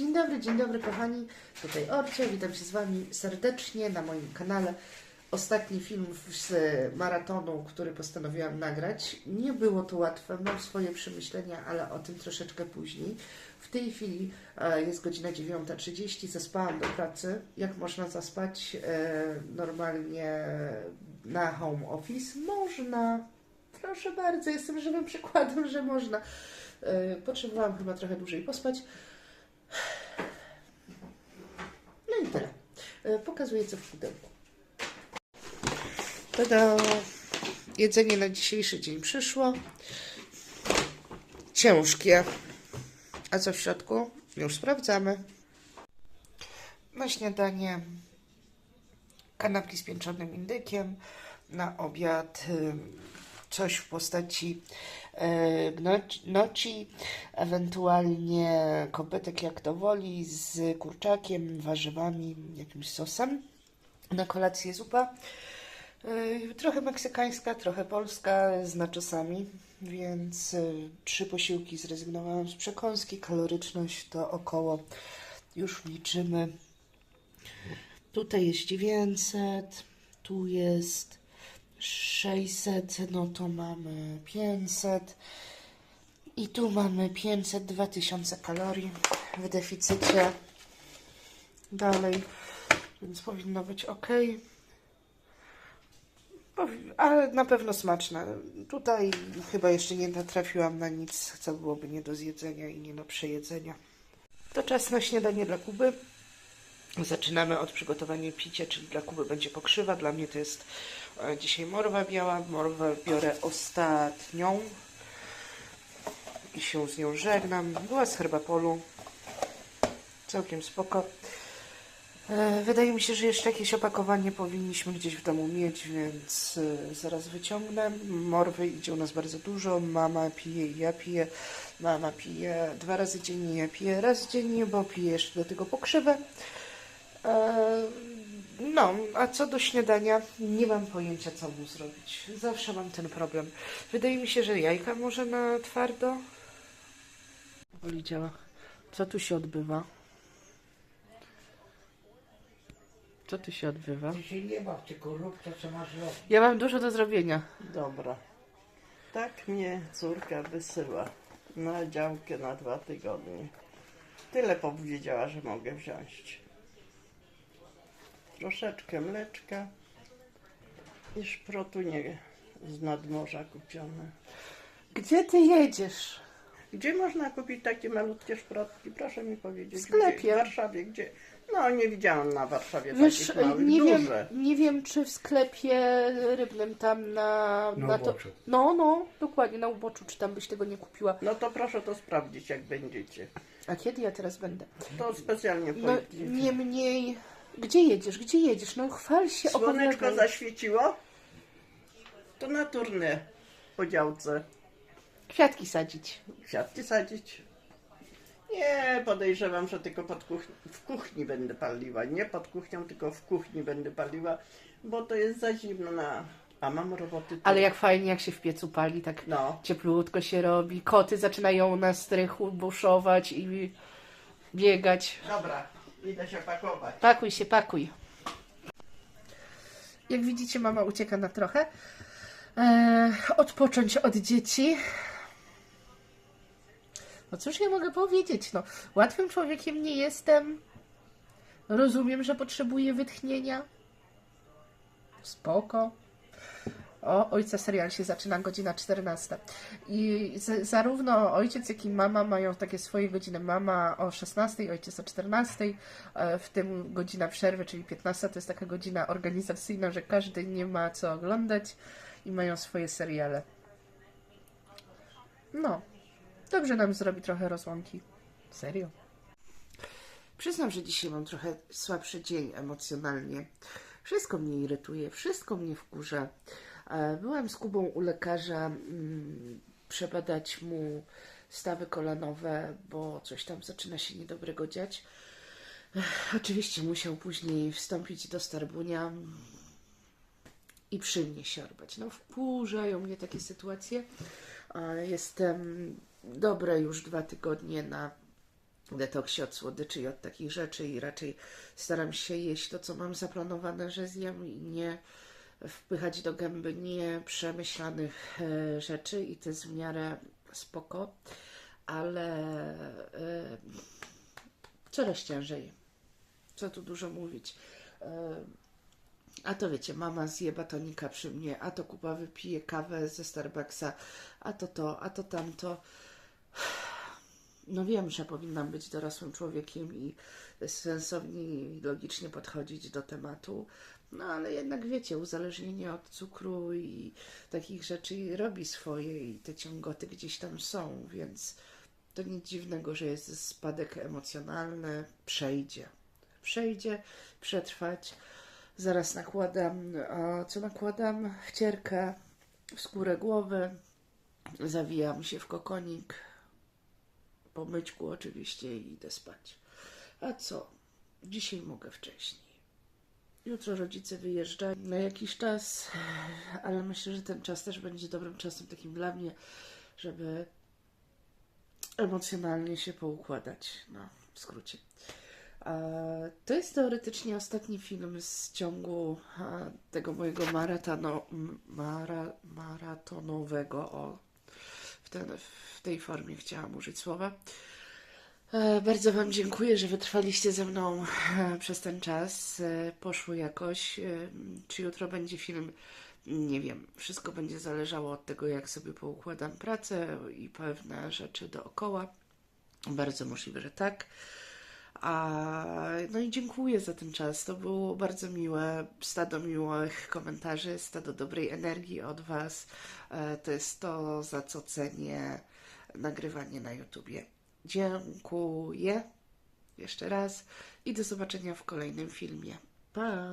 Dzień dobry, dzień dobry kochani. Tutaj Orcia, witam się z Wami serdecznie na moim kanale. Ostatni film z maratonu, który postanowiłam nagrać. Nie było to łatwe, mam swoje przemyślenia, ale o tym troszeczkę później. W tej chwili e, jest godzina 9.30, zaspałam do pracy. Jak można zaspać e, normalnie na home office? Można. Proszę bardzo, jestem żywym przykładem, że można. E, Potrzebowałam chyba trochę dłużej pospać. No i tyle. E, Pokazuję co w pudełku. Tada! Jedzenie na dzisiejszy dzień przyszło. Ciężkie. A co w środku? Już sprawdzamy. Na śniadanie kanapki z pieczonym indykiem. Na obiad coś w postaci e, noci, ewentualnie kopetek jak to woli, z kurczakiem, warzywami, jakimś sosem. Na kolację zupa. E, Trochę meksykańska, trochę polska z naczosami, więc e, trzy posiłki zrezygnowałam z przekąski. Kaloryczność to około, już liczymy. Tutaj jest 900, tu jest 600, no to mamy 500 i tu mamy 500, 2000 kalorii w deficycie. Dalej, więc powinno być ok. Ale na pewno smaczne. Tutaj chyba jeszcze nie natrafiłam na nic, co byłoby nie do zjedzenia i nie do przejedzenia. To czas na śniadanie dla Kuby. Zaczynamy od przygotowania picia, czyli dla Kuby będzie pokrzywa. Dla mnie to jest e, dzisiaj morwa biała. Morwę biorę ostatnią i się z nią żegnam. Była z herbapolu. Całkiem spoko. E, Wydaje mi się, że jeszcze jakieś opakowanie powinniśmy gdzieś w domu mieć, więc e, zaraz wyciągnę. Morwy idzie u nas bardzo dużo. Mama pije i ja piję. Mama pije dwa razy dziennie, ja piję raz dziennie, bo piję jeszcze do tego pokrzywę. E, No, a co do śniadania, nie mam pojęcia, co mu zrobić. Zawsze mam ten problem. Wydaje mi się, że jajka może na twardo. Woli działa. Co tu się odbywa? Co tu się odbywa? Ty się nie baw, tylko rób to, co masz robić. Ja mam dużo do zrobienia. Dobra. Tak mnie córka wysyła na działkę na dwa tygodnie. Tyle powiedziała, że mogę wziąć. Troszeczkę mleczka i szprotu nie z nadmorza kupione. Gdzie ty jedziesz? Gdzie można kupić takie malutkie szprotki? Proszę mi powiedzieć. W sklepie. Gdzie? W Warszawie. Gdzie? No, nie widziałam na Warszawie Wiesz, takich małych, nie wiem, duże. nie wiem, czy w sklepie rybnym tam na... Na na to... uboczu. No, no, dokładnie, na uboczu, czy tam byś tego nie kupiła. No to proszę to sprawdzić, jak będziecie. A kiedy ja teraz będę? To specjalnie No, pojedziecie. nie mniej... Gdzie jedziesz? Gdzie jedziesz? No chwal się, Słoneczko opowiadaj. zaświeciło? To na turnę po działce. Kwiatki sadzić. Kwiatki sadzić? Nie, podejrzewam, że tylko pod kuchni, w kuchni będę paliła. Nie pod kuchnią, tylko w kuchni będę paliła, bo to jest za zimno na... A mam roboty tu. Ale jak fajnie, jak się w piecu pali, tak No, cieplutko się robi. Koty zaczynają na strychu buszować i biegać. dobra, idę się pakować. Pakuj się, pakuj. Jak widzicie, mama ucieka na trochę. Eee, odpocząć od dzieci. No cóż ja mogę powiedzieć? No, łatwym człowiekiem nie jestem. Rozumiem, że potrzebuję wytchnienia. Spoko. O, ojca serial się zaczyna godzina 14. I z, zarówno ojciec, jak i mama mają takie swoje godziny. Mama o 16, ojciec o 14, e, w tym godzina przerwy, czyli 15 to jest taka godzina organizacyjna, że każdy nie ma co oglądać i mają swoje seriale. No, dobrze nam zrobi trochę rozłąki. Serio. Przyznam, że dzisiaj mam trochę słabszy dzień emocjonalnie. Wszystko mnie irytuje, wszystko mnie wkurza. Byłam z Kubą u lekarza mm, przebadać mu stawy kolanowe, bo coś tam zaczyna się niedobrego dziać. Oczywiście musiał później wstąpić do Starbunia i przy mnie siorbać. No wkurzają mnie takie sytuacje. Jestem dobre już dwa tygodnie na detoksie od słodyczy i od takich rzeczy i raczej staram się jeść to, co mam zaplanowane, że zjem i nie wpychać do gęby nieprzemyślanych e, rzeczy i to jest w miarę spoko, ale e, coraz ciężej. Co tu dużo mówić. E, a to wiecie, mama zje batonika przy mnie, a to Kuba wypije kawę ze Starbucksa, a to to, a to tamto. No wiem, że powinnam być dorosłym człowiekiem i sensownie i logicznie podchodzić do tematu, no ale jednak wiecie, uzależnienie od cukru i takich rzeczy robi swoje i te ciągoty gdzieś tam są, więc to nic dziwnego, że jest spadek emocjonalny, przejdzie. Przejdzie, przetrwać. Zaraz nakładam, a co nakładam? Wcierkę w skórę głowy, zawijam się w kokonik, po myćku oczywiście i idę spać. A co? Dzisiaj mogę wcześniej. Jutro rodzice wyjeżdżają na jakiś czas, ale myślę, że ten czas też będzie dobrym czasem takim dla mnie, żeby emocjonalnie się poukładać. No, w skrócie. To jest teoretycznie ostatni film z ciągu tego mojego maratonu, mara, maratonowego. O, w, ten, w tej formie chciałam użyć słowa. E, Bardzo Wam dziękuję, że wytrwaliście ze mną e, przez ten czas. E, Poszło jakoś. Czy jutro będzie film? Nie wiem. Wszystko będzie zależało od tego, jak sobie poukładam pracę i pewne rzeczy dookoła. Bardzo możliwe, że tak. A, no i dziękuję za ten czas. To było bardzo miłe. Stado miłych komentarzy, stado dobrej energii od Was. E, To jest to, za co cenię nagrywanie na YouTubie. Dziękuję jeszcze raz i do zobaczenia w kolejnym filmie. Pa!